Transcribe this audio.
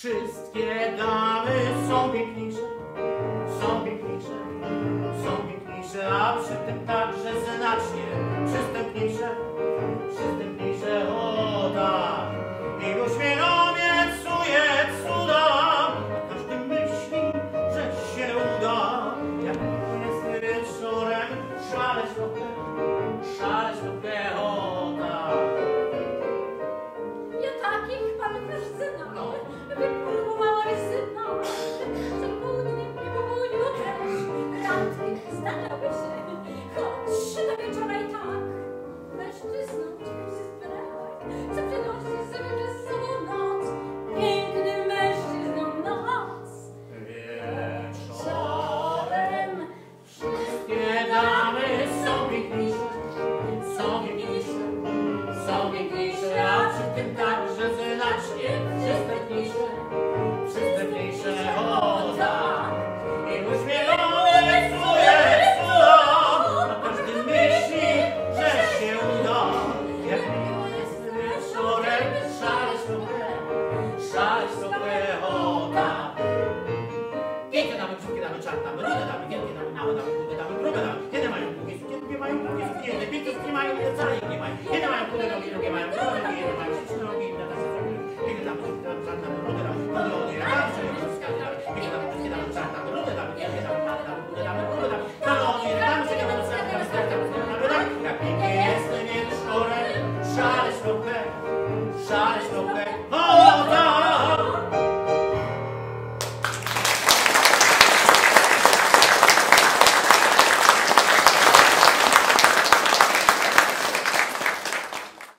Wszystkie damy są piękniejsze, są piękniejsze, są piękniejsze, a przy tym także znacznie przystępniejsze, przystępniejsze, o tak. I uśmiechowiec suje cuda, każdy myśli, że się uda. Jak jest wieczorem, szaleć trochę, szaleć trochę, o tak. Ja takich panów już znam. Santa Maria, da Miguel, da Nava,